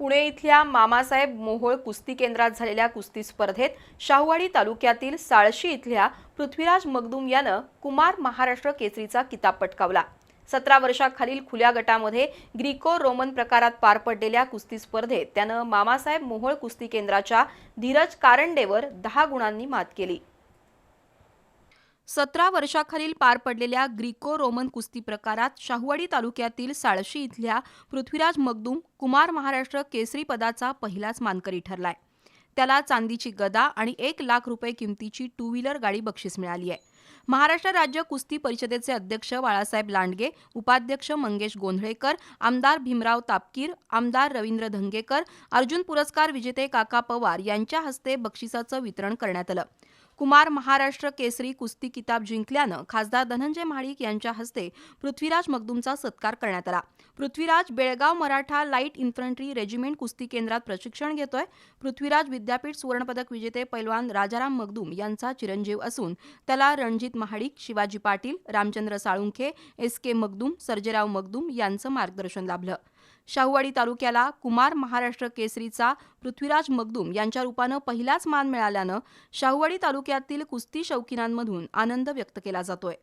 पुणे इथल्या मामासाहेब मोहोळ कुस्ती केंद्रात झालेल्या कुस्ती स्पर्धेत शाहूवाडी तालुक्यातील साळशी इथल्या पृथ्वीराज मगदुम यानं कुमार महाराष्ट्र केसरीचा किताब पटकावला. सतरा वर्षाखालील खुल्या गटामध्ये ग्रीको रोमन प्रकारात पार पडलेल्या कुस्ती स्पर्धेत त्यानं मामासाहेब मोहोळ कुस्ती केंद्राच्या धीरज कारंडेवर दहा गुणांनी मात केली. सतरा वर्षाखालील पार पडलेल्या ग्रीको रोमन कुस्ती प्रकारात शाहूवाडी तालुक्यातील साळशी इथल्या पृथ्वीराज मगदूम कुमार महाराष्ट्र केसरी पदाचा पहिलाच मानकरी ठरलाय. त्याला चांदीची गदा आणि एक लाख रुपये किमतीची टू व्हीलर गाडी बक्षीस मिळाली आहे. महाराष्ट्र राज्य कुस्ती परिषदेचे अध्यक्ष बाळासाहेब लांडगे उपाध्यक्ष मंगेश गोंधळेकर आमदार भीमराव तापकीर आमदार रवींद्र धंगेकर अर्जुन पुरस्कार विजेते काका पवार यांच्या हस्ते बक्षिसाचं वितरण करण्यात आलं. कुमार महाराष्ट्र केसरी कुस्ती किताब जिंकल्यानं खासदार धनंजय महाडिक यांच्या हस्ते पृथ्वीराज मगदुमचा सत्कार करण्यात आला. Prithviraj Belgaum Maratha light infantry regiment कुस्ती केंद्रात प्रशिक्षण घेतोय. पृथ्वीराज विद्यापीठ सुवर्णपदक विजेते पैलवान राजाराम मगदूम यांचा चिरंजीव असून त्याला रणजित महाडिक शिवाजी पाटील रामचंद्र साळुंखे एस के मगदूम सर्जेराव मगदूम यांचं मार्गदर्शन लाभलं. शाहूवाडी तालुक्याला कुमार महाराष्ट्र केसरीचा पृथ्वीराज मगदूम यांच्या रूपानं पहिलाच मान मिळाल्यानं शाहूवाडी तालुक्यातील कुस्ती शौकीनांमधून आनंद व्यक्त केला जातोय.